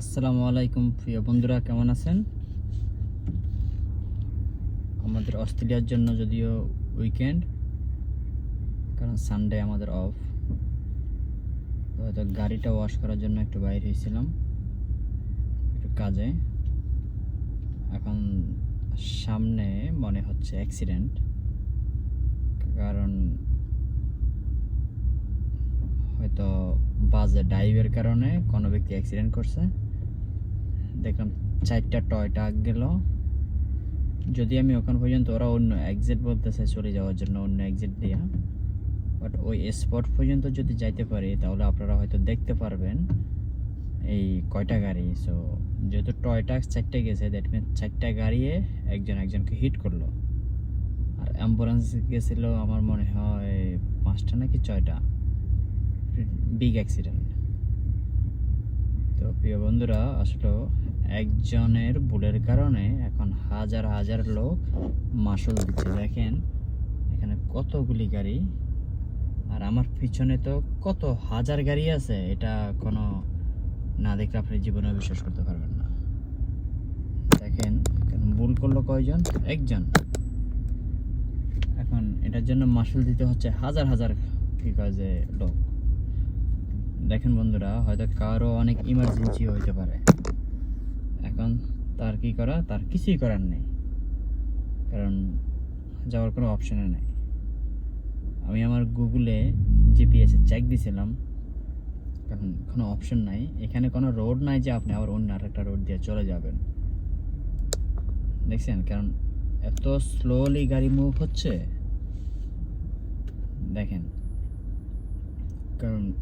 আসসালামু আলাইকুম প্রিয় বন্ধুরা, কেমন আছেন? আমাদের অস্ট্রেলিয়ার জন্য যদিও উইকেন্ড কারণ সানডে আমাদের অফ হয়তো গাড়িটা ওয়াশ করার জন্য একটু বাইরে হয়েছিলাম, একটু কাজে। এখন সামনে মনে হচ্ছে অ্যাক্সিডেন্ট কারণ হয়তো বাজে ডাইভের কারণে কোনো ব্যক্তি অ্যাক্সিডেন্ট করছে। দেখলাম চারটা টয় টাক গেল। যদি আমি ওখান পর্যন্ত ওরা অন্য এক্সিট বলতেছে চলে যাওয়ার জন্য, অন্য এক্সিট দিয়া। বাট ওই স্পট পর্যন্ত যদি যাইতে পারি, তাহলে আপনারা হয়তো দেখতে পারবেন এই কয়টা গাড়ি। সো যেহেতু টয় টাক চারটে গেছে দ্যাট মিন চারটা গাড়িয়ে একজন একজনকে হিট করল। আর অ্যাম্বুলেন্স গেছিল, আমার মনে হয় পাঁচটা নাকি ছয়টা। বিগ অ্যাক্সিডেন্ট তো প্রিয় বন্ধুরা আসলে একজনের ভুলের কারণে এখন হাজার হাজার লোক মাসুল দিচ্ছে। দেখেন, এখানে কতগুলি গাড়ি, আর আমার পিছনে তো কত হাজার গাড়ি আছে, এটা কোনো না দেখলে আপনি জীবনে বিশ্বাস করতে পারবেন না। দেখেন ভুল করল কয়জন? একজন। এখন এটার জন্য মাসুল দিতে হচ্ছে হাজার হাজার, কি যে লোক। দেখেন বন্ধুরা, হয়তো কারও অনেক ইমার্জেন্সি হইতে পারে। এখন তার কি করা? তার কিছুই করার নেই। কারণ যাওয়ার কোনো অপশনে নেই। আমি আমার গুগলে জিপিএসে চেক দিছিলাম। কারণ কোনো অপশন নাই। এখানে কোনো রোড নাই যে আপনি আবার অন্য আরেকটা রোড দিয়ে চলে যাবেন। দেখছেন? কারণ এত স্লোলি গাড়ি মুভ হচ্ছে। দেখেন। কারণ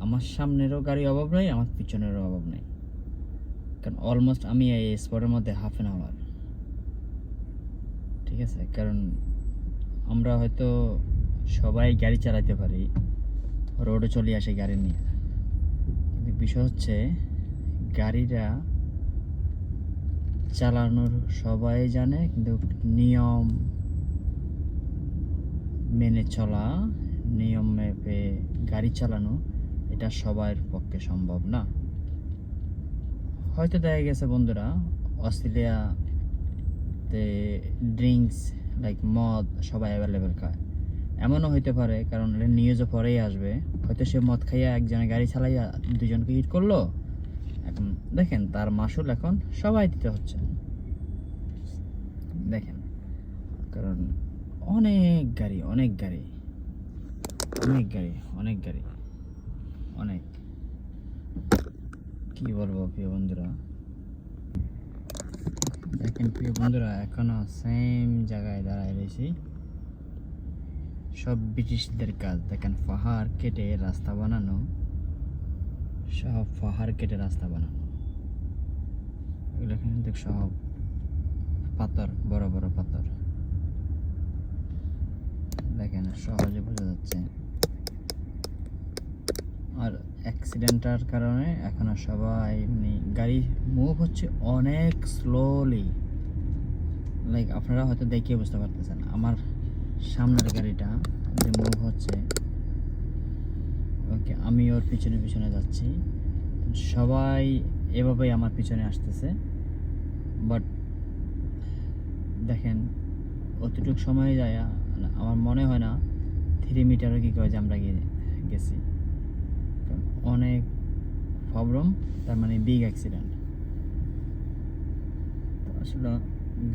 আমার সামনেরও গাড়ি অভাব নেই, আমার পিছনেরও অভাব নেই। কারণ অলমোস্ট আমি এই স্পটের মধ্যে হাফ অ্যান আওয়ার ঠিক আছে? কারণ আমরা হয়তো সবাই গাড়ি চালাতে পারি রোডে চলে আসে গাড়ি নিয়ে। কিন্তু বিষয় হচ্ছে গাড়িটা চালানোর সবাই জানে, কিন্তু নিয়ম মেনে চলা, নিয়ম মেপে গাড়ি চালানো এটা সবার পক্ষে সম্ভব না। হয়তো দেখা গেছে বন্ধুরা, অস্ট্রেলিয়াতে ড্রিঙ্কস লাইক মদ সবাই অ্যাভেলেবেল খায়। এমনও হইতে পারে, কারণ নিউজও পরেই আসবে। হয়তো সে মদ খাইয়া একজনে গাড়ি চালাইয়া দুজনকে হিট করল। এখন দেখেন, তার মাসুল এখন সবাই দিতে হচ্ছে। দেখেন, কারণ অনেক গাড়ি অনেক গাড়ি অনেক গাড়ি অনেক গাড়ি। অনেক কি বলব প্রিয় বন্ধুরা? দেখেন প্রিয় বন্ধুরা, এখনও সেম জায়গায় দাঁড়ায় রয়েছি। সব ব্রিটিশদের কাজ। দেখেন পাহাড় কেটে রাস্তা বানানো, সব পাহাড় কেটে রাস্তা বানানো। এগুলো কিন্তু সব পাথর, বড় বড় পাথর। দেখেন সহজে বোঝা যাচ্ছে। আর অ্যাক্সিডেন্টার কারণে এখন আর সবাই মানে গাড়ি মুভ হচ্ছে অনেক স্লোলি লাইক আপনারা হয়তো দেখিয়ে বুঝতে পারতেছেন, আমার সামনের গাড়িটা যে মুভ হচ্ছে ওকে আমি ওর পিছনে পিছনে যাচ্ছি। সবাই এভাবেই আমার পিছনে আসতেছে। বাট দেখেন, অতটুক সময় যায় আমার মনে হয় না থ্রি মিটারও কি কয় যে আমরা গিয়ে, গেছি। অনেক প্রবলেম তার মানে বিগ অ্যাক্সিডেন্ট তো আসলে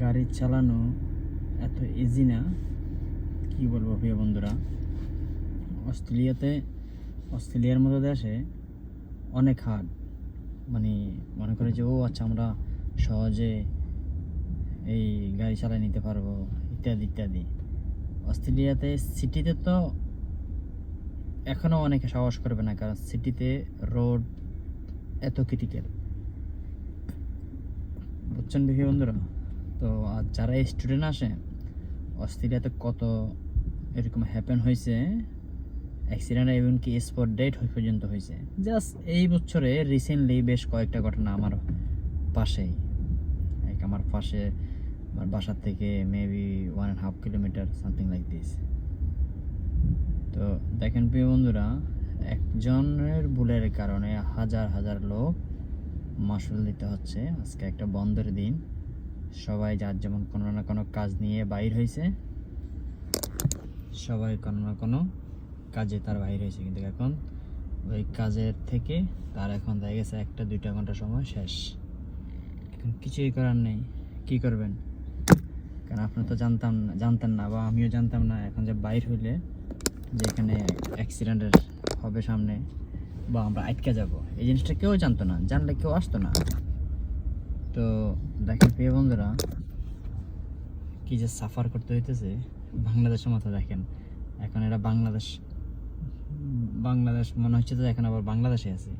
গাড়ি চালানো এত ইজি না, কি বলব প্রিয় বন্ধুরা? অস্ট্রেলিয়াতে, অস্ট্রেলিয়ার মতো দেশে অনেক হার্ড মানে মনে করে যে, ও আচ্ছা আমরা সহজে এই গাড়ি চালিয়ে নিতে পারব, ইত্যাদি ইত্যাদি। অস্ট্রেলিয়াতে সিটিতে তো এখনও অনেকে সাহস করবে না, কারণ সিটিতে রোড এত ক্রিটিক্যাল বুঝছেন দেখি বন্ধুরা? তো আর যারা স্টুডেন্ট আসে, অস্ট্রেলিয়াতে কত এরকম হ্যাপেন হয়েছে অ্যাক্সিডেন্ট এমনকি স্পট ডেট হয়ে পর্যন্ত হয়েছে। জাস্ট এই বছরে রিসেন্টলি বেশ কয়েকটা ঘটনা আমার পাশেই। এক আমার পাশে, আমার বাসার থেকে maybe one and half kilometer something like this তো দেখেন প্রিয় বন্ধুরা, একজনের ভুলের কারণে হাজার হাজার লোক মাসুল দিতে হচ্ছে। আজকে একটা বন্ধের দিন। সবাই যার যেমন কোনো না কোনো কাজ নিয়ে বাইর হয়েছে, সবাই কোনো না কোনো কাজে তার বাইর হয়েছে। কিন্তু এখন ওই কাজের থেকে তার এখন দেখা গেছে একটা দুইটা ঘণ্টা সময় শেষ। এখন কিছুই করার নেই। কি করবেন? কারণ আপনি তো জানতাম জানতেন না বা আমিও জানতাম না এখন যে বাইর হইলে। যে এখানে অ্যাক্সিডেন্টের হবে সামনে বা আমরা আটকে যাব, এই জিনিসটা কেউ জানতো না, জানলে কেউ আসতো না। তো দেখেন প্রিয় বন্ধুরা, কী যে সাফার করতে হইতেছে, বাংলাদেশের মতো দেখেন। এখন এটা বাংলাদেশ বাংলাদেশ মনে হচ্ছে তো এখন আবার বাংলাদেশে আছি।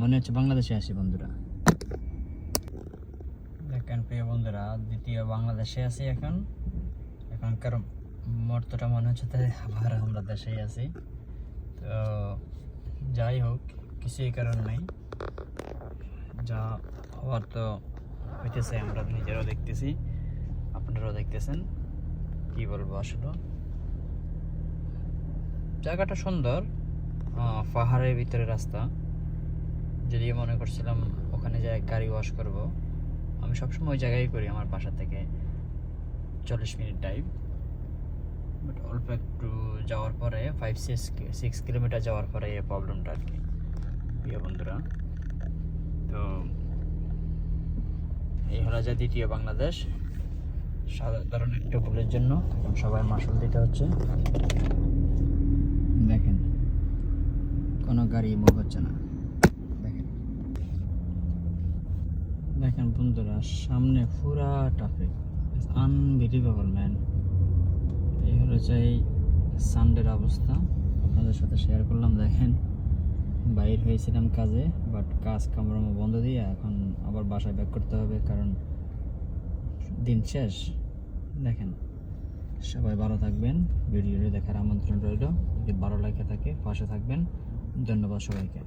মনে হচ্ছে বাংলাদেশে আছি বন্ধুরা। দেখেন প্রিয় বন্ধুরা, দ্বিতীয় বাংলাদেশে আছি এখন। এখনকার মুহূর্তটা মনে হচ্ছে তাই আবার আমরা দেশেই আছি। তো যাই হোক, কিছুই কারণ নাই। যা হওয়ার তো হইতেছে, আমরা নিজেরাও দেখতেছি। আপনারাও দেখতেছেন, কি বলব আসলে। জায়গাটা সুন্দর পাহাড়ের ভিতরে রাস্তা। যদিও মনে করছিলাম ওখানে যাই গাড়ি ওয়াশ করব। আমি সবসময় ওই জায়গায় করি, আমার বাসা থেকে চল্লিশ মিনিট ড্রাইভ বাট অল্প একটু যাওয়ার পরে ফাইভ সিক্স সিক্স কিলোমিটার যাওয়ার পরে এই প্রবলেমটা আর কি। প্রিয় বন্ধুরা, তো এই হলো যে দ্বিতীয় বাংলাদেশ। সাধারণ একটা ভুলের জন্য এখন সবাই মাসুল দিতে হচ্ছে। দেখেন, কোনো গাড়ি মুভ হচ্ছে না। দেখেন। দেখেন বন্ধুরা, সামনে পুরা ট্রাফিক আনবিলিভেবল ম্যান এই হলো চাই সানডের অবস্থা। আপনাদের সাথে শেয়ার করলাম, দেখেন। বাইর হয়েছিলাম কাজে বাট কাজ কামড়ামো বন্ধ দিয়ে এখন আবার বাসায় ব্যাক করতে হবে, কারণ দিন শেষ। দেখেন, সবাই ভালো থাকবেন। ভিডিওটি দেখার আমন্ত্রণ রইল। যদি ভালো লাগে থাকে, পাশে থাকবেন। ধন্যবাদ সবাইকে।